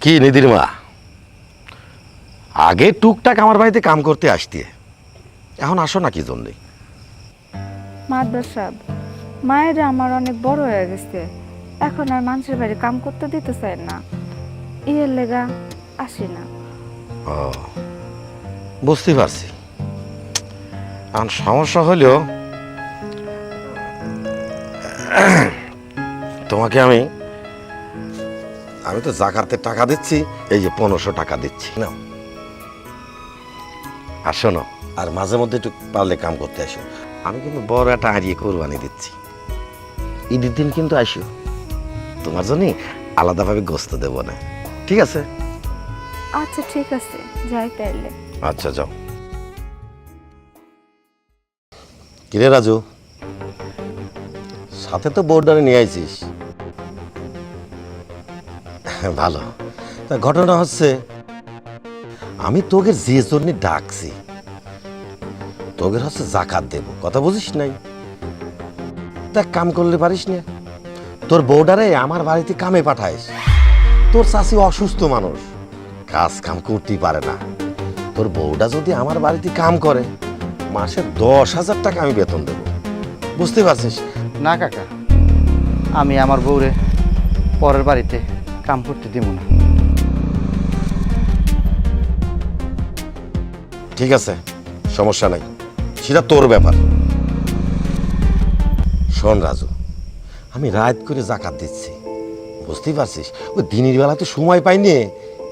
কি নিদির মা? আগে টুকটাক আমার বাড়িতে কাম করতে আসতে এখন আসো না কি জন্যে? মাদবর সাহেব মায়ের আমার অনেক বড় হয়ে গেছে। এখন আর মানুষের বাড়ি কাম করতে দিতে চায় না। ইয়ের লেগা আসি না। ও বুঝতে পারছি। এখন সমস্যা হলেও তোমাকে আমি আমি তো জাকাতে টাকা দিচ্ছি এই যে পনেরোশো টাকা দিচ্ছি। না আর শোনো আর মাঝে মধ্যে একটু পারলে কাম করতে আসো। আমি কিন্তু বড় একটা হারিয়ে কোরবানি দিচ্ছি। ঈদের দিন কিন্তু আসো। তোমার জন্য আলাদাভাবে গোস্ত দেবো না। ঠিক আছে? আচ্ছা ঠিক আছে। যাই তাইলে। আচ্ছা যাও। কিরে রাজু? সাথে তো বোর্ডারে নিয়ে আইছিস। ভালো। তা ঘটনা হচ্ছে, আমি তোকে যে জন্য ডাকছি তোকে হচ্ছে জাকাত দেব। কথা বুঝিস নাই? তা কাম করলে পারিস না। তোর বউডারে আমার বাড়িতে কামে পাঠাইস। তোর চাষি অসুস্থ মানুষ। কাজ কাম করতেই পারে না। তোর বউটা যদি আমার বাড়িতে কাম করে, মাসে দশ হাজার টাকা আমি বেতন দেবো। বুঝতে পারছিস? না, কাকা। আমি আমার বউরে পরের বাড়িতে কাম করতে দিব না। ঠিক আছে, সমস্যা নাই। সেটা তোর ব্যাপার। শোন রাজু, আমি রাত করে জাকাত দিচ্ছি। বুঝতেই পারছিস? ওই দিনের বেলা তো সময় পাইনি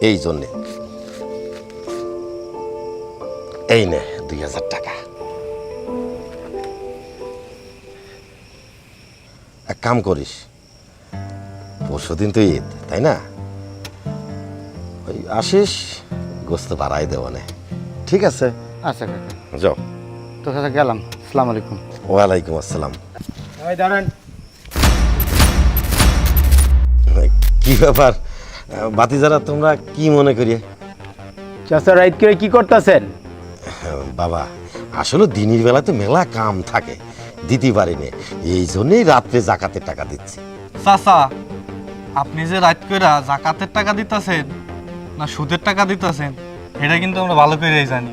এই জন্যে। এই নে, দুই হাজার টাকা। এক কাম করিস পরশু দিন তো ঈদ তাই না? ওই আসিস গোস্ত বাড়াই দেবো না ঠিক আছে? আচ্ছা কাকা। যাও। তো চাচা গেলাম। আসসালামু আলাইকুম। ওয়ালাইকুম আসসালাম। ভাই দাঁড়ান। কি ব্যাপার? বাতি যারা তোমরা কি মনে করি চাষা রাইত করে কি করতেছেন? বাবা আসলে দিনের বেলা তো মেলা কাম থাকে দিতে পারিনি। এই জন্যই রাত্রে জাকাতের টাকা দিচ্ছি। চাচা আপনি যে রাত কইরা জাকাতের টাকা দিতেছেন না সুদের টাকা দিতেছেন এটা কিন্তু আমরা ভালো করেই জানি।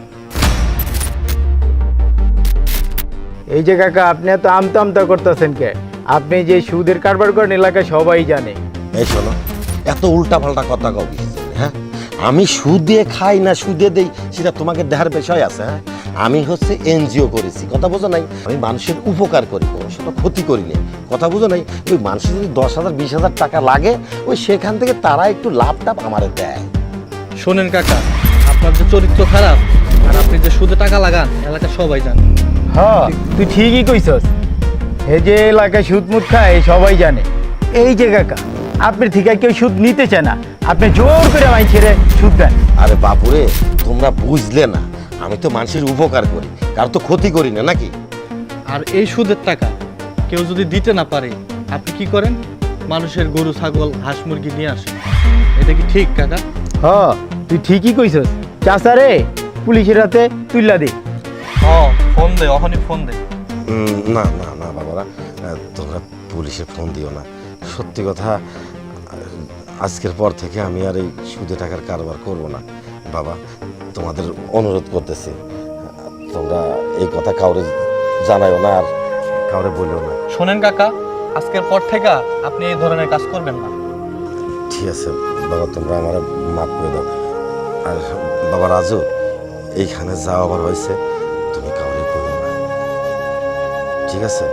এই যে কাকা আপনি এত আমতা আমতা করতেছেন কে? আপনি যে সুদের কারবার করেন এলাকায় সবাই জানে। এই শোনো এত উল্টা পাল্টা কথা জন্য, হ্যাঁ? আমি সুদে খাই না সুদে দেই সেটা তোমাকে দেখার বিষয় আছে হ্যাঁ? আমি হচ্ছে এনজিও করেছি কথা বোঝো নাই? আমি মানুষের উপকার করি কোনো সেটা ক্ষতি করি না কথা বুঝো নাই ওই মানুষের যদি দশ হাজার বিশ হাজার টাকা লাগে ওই সেখান থেকে তারা একটু লাভ টাভ আমারে দেয়। শোনেন কাকা আপনার যে চরিত্র খারাপ আর আপনি যে সুদে টাকা লাগান এলাকা সবাই জানে। হ্যাঁ তুই ঠিকই কইছস। এই যে এলাকায় সুদ মুদ খায় সবাই জানে। এই যে কাকা আপনি ঠিক কেউ সুদ নিতে চায় না। আপনি জোর করে আমায় ছেড়ে সুদ দেন। আরে বাপুরে তোমরা বুঝলে না আমি তো মানুষের উপকার করি কার তো ক্ষতি করি না নাকি? আর এই সুদের টাকা কেউ যদি দিতে না পারে আপনি কি করেন? মানুষের গরু ছাগল হাঁস মুরগি নিয়ে আসেন। এটা কি ঠিক কাকা? হ তুই ঠিকই কইছস। চাষা রে পুলিশের হাতে তুইলা দে। ও ফোন দে অহনি ফোন দে। না না না বাবারা তোমরা পুলিশে ফোন দিও না। সত্যি কথা আজকের পর থেকে আমি আর এই সুদে টাকার কারবার করব না। বাবা তোমাদের অনুরোধ করতেছি তোমরা এই কথা কাউরে জানাইও না আর কাউরে বলিও না। শোনেন কাকা আজকের পর থেকে আপনি এই ধরনের কাজ করবেন না। ঠিক আছে বাবা তোমরা আমার মাফ করে দাও। আর বাবা রাজু এইখানে যাওয়া আবার হয়েছে তুমি কাউরে বলো না। ঠিক আছে?